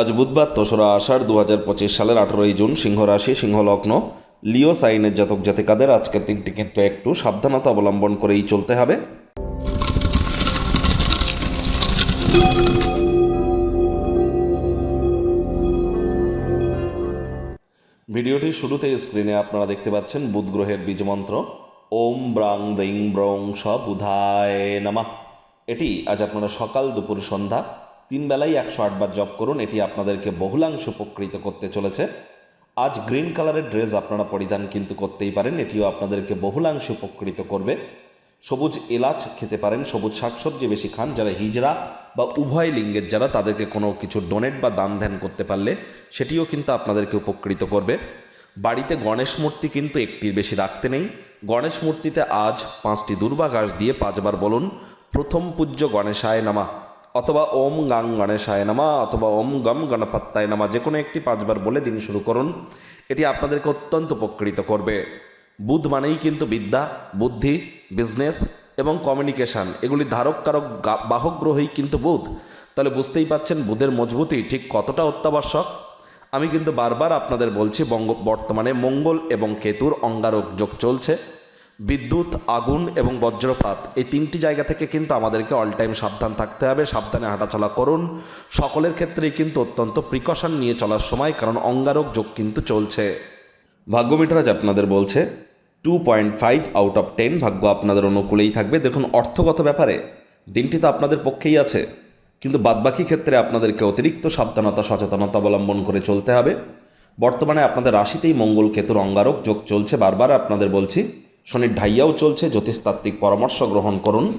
আজ বুধবার দোসরা আষাঢ় দু হাজার পঁচিশ সালের আঠেরোই জুন সিংহ রাশি সিংহ লগ্ন লিও সাইনের জাতক জাতিকাদের আজকের দিনটি কিন্তু একটু সাবধানতা অবলম্বন করেই চলতে হবে। ভিডিওটির শুরুতে স্ক্রিনে আপনারা দেখতে পাচ্ছেন বুধ গ্রহের বীজমন্ত্র ওম ব্রাং ব্রিং ব্রং স বুধায় নামা। এটি আজ আপনারা সকাল দুপুর সন্ধ্যা তিন বেলায় একশো আটবার জপ করুন, এটি আপনাদেরকে বহুলাংশ উপকৃত করতে চলেছে। আজ গ্রিন কালারের ড্রেস আপনারা পরিধান কিন্তু করতেই পারেন, এটিও আপনাদেরকে বহুলাংশ উপকৃত করবে। সবুজ এলাচ খেতে পারেন, সবুজ শাকসবজি বেশি খান, যারা হিজড়া বা উভয় লিঙ্গের যারা, তাদেরকে কোনো কিছু ডোনেট বা দান ধ্যান করতে পারলে সেটিও কিন্তু আপনাদেরকে উপকৃত করবে। বাড়িতে গণেশ মূর্তি কিন্তু একটির বেশি রাখতে নেই। গণেশ মূর্তিতে আজ পাঁচটি দুর্বা ঘাস দিয়ে পাঁচবার বলুন, প্রথম পূজ্য গণেশায় নামা। অথবা ওম গাং গণেশায় নামা অথবা ওম গম গণপত্তায় নামা যে কোনো একটি পাঁচবার বলে দিন শুরু করুন। এটি আপনাদেরকে অত্যন্ত উপকৃত করবে। বুধ মানেই কিন্তু বিদ্যা, বুদ্ধি বিজনেস এবং কমিউনিকেশান এগুলি ধারক কারক বাহক গ্রহই কিন্তু বুধ। তাহলে বুঝতেই পাচ্ছেন বুধের মজবুতি ঠিক কতটা অত্যাবশ্যক? আমি কিন্তু বারবার আপনাদের বলছি বঙ্গ বর্তমানে মঙ্গল এবং কেতুর অঙ্গারক যোগ চলছে। বিদ্যুৎ, আগুন এবং বজ্রপাত, এই তিনটি জায়গা থেকে কিন্তু আমাদেরকে অল টাইম সাবধান থাকতে হবে, সাবধানে হাঁটাচলা করুন। সকলের ক্ষেত্রেই কিন্তু অত্যন্ত প্রিকশন নিয়ে চলার সময়, কারণ অঙ্গারক যোগ কিন্তু চলছে। ভাগ্যমিটার আজ আপনাদের বলছে two point five out of ten ভাগ্য আপনাদের অনুকূলেই থাকবে। দেখুন, অর্থগত ব্যাপারে দিনটি তো আপনাদের পক্ষেই আছে, কিন্তু বাদবাকি ক্ষেত্রে আপনাদেরকে অতিরিক্ত সাবধানতা, সচেতনতা অবলম্বন করে চলতে হবে। বর্তমানে আপনাদের রাশিতেই মঙ্গল কেতুর অঙ্গারক যোগ চলছে, বারবার আপনাদের বলছি। শনির ঢাইয়াও চলছে, জ্যোতিষতাত্ত্বিক পরামর্শ গ্রহণ করুন।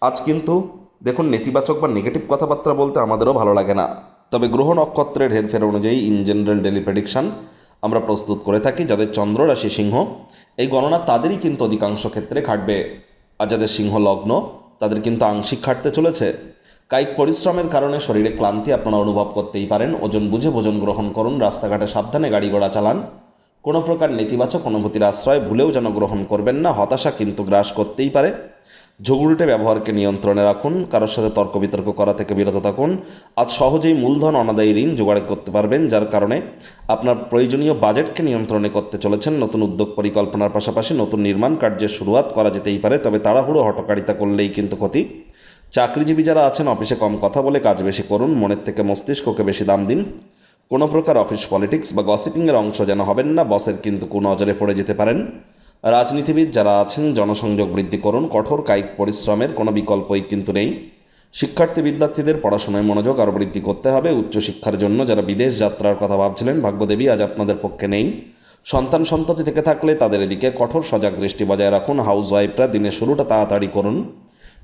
আজ কিন্তু দেখুন, নেতিবাচক বা নেগেটিভ কথাবার্তা বলতে আমাদেরও ভালো লাগে না। তবে গ্রহ নক্ষত্রের হেরফের অনুযায়ী ইন জেনারেল ডেলি প্রেডিকশন আমরা প্রস্তুত করে থাকি, যাদের চন্দ্র রাশি সিংহ, এই গণনা তাদেরই কিন্তু অধিকাংশ ক্ষেত্রে খাটবে আর যাদের সিংহ লগ্ন, তাদের কিন্তু আংশিক খাটতে চলেছে। কায়িক পরিশ্রমের কারণে শরীরে ক্লান্তি আপনারা অনুভব করতেই পারেন। ওজন বুঝে ভোজন গ্রহণ করুন, রাস্তাঘাটে সাবধানে গাড়ি ঘোড়া চালান। কোনো প্রকার নেতিবাচক অনুভূতির আশ্রয় ভুলেও যেন গ্রহণ করবেন না, হতাশা কিন্তু গ্রাস করতেই পারে। ঝগুড়ুটে ব্যবহারকে নিয়ন্ত্রণে রাখুন, কারোর সাথে তর্ক বিতর্ক করা থেকে বিরত থাকুন। আজ সহজেই মূলধন, অনাদায়ী ঋণ জোগাড় করতে পারবেন, যার কারণে আপনার প্রয়োজনীয় বাজেটকে নিয়ন্ত্রণে করতে চলেছেন। নতুন উদ্যোগ পরিকল্পনার পাশাপাশি নতুন নির্মাণ কার্যের শুরুয়াত করা যেতেই পারে, তবে তাড়াহুড়ো, হটকারিতা করলেই কিন্তু ক্ষতি। চাকরিজীবী যারা আছেন, অফিসে কম কথা বলে কাজ বেশি করুন, মনের থেকে মস্তিষ্ককে বেশি দাম দিন। কোনো প্রকার অফিস পলিটিক্স বা গসিপিংয়ের অংশ যেন হবেন না, বসের কিন্তু কোনো নজরে পড়ে যেতে পারেন। রাজনীতিবিদ যারা আছেন, জনসংযোগ বৃদ্ধি করুন, কঠোর কায়িক পরিশ্রমের কোনো বিকল্পই কিন্তু নেই। শিক্ষার্থী বিদ্যার্থীদের পড়াশোনায় মনোযোগ আরও বৃদ্ধি করতে হবে। উচ্চশিক্ষার জন্য যারা বিদেশ যাত্রার কথা ভাবছিলেন, ভাগ্যদেবী আজ আপনাদের পক্ষে নেই। সন্তান সন্ততি থেকে থাকলে তাদের এদিকে কঠোর সজাগ দৃষ্টি বজায় রাখুন। হাউস ওয়াইফরা দিনের শুরুটা তাড়াতাড়ি করুন।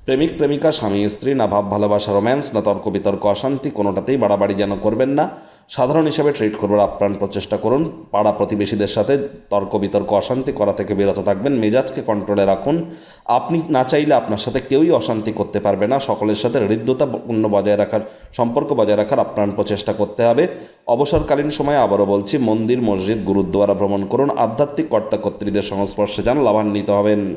প্রেমিক, প্রেমিকা, স্বামী, স্ত্রী, না ভাব, ভালোবাসা, রোম্যান্স, না তর্ক, বিতর্ক, অশান্তি, কোনোটাতেই বাড়াবাড়ি যেন করবেন না। সাধারণ হিসাবে ট্রিট করবার আপ্রাণ প্রচেষ্টা করুন। পাড়া প্রতিবেশীদের সাথে তর্ক, বিতর্ক, অশান্তি করা থেকে বিরত থাকবেন। মেজাজকে কন্ট্রোলে রাখুন। আপনি না চাইলে আপনার সাথে কেউই অশান্তি করতে পারবে না। সকলের সাথে হৃদ্যতাপূর্ণ বজায় রাখার, সম্পর্ক বজায় রাখার আপ্রাণ প্রচেষ্টা করতে হবে। অবসরকালীন সময়ে আবারও বলছি, মন্দির, মসজিদ, গুরুদ্বারা ভ্রমণ করুন। আধ্যাত্মিক কর্তা কর্ত্রীদের সংস্পর্শে যেন লাভান্বিত হবেন।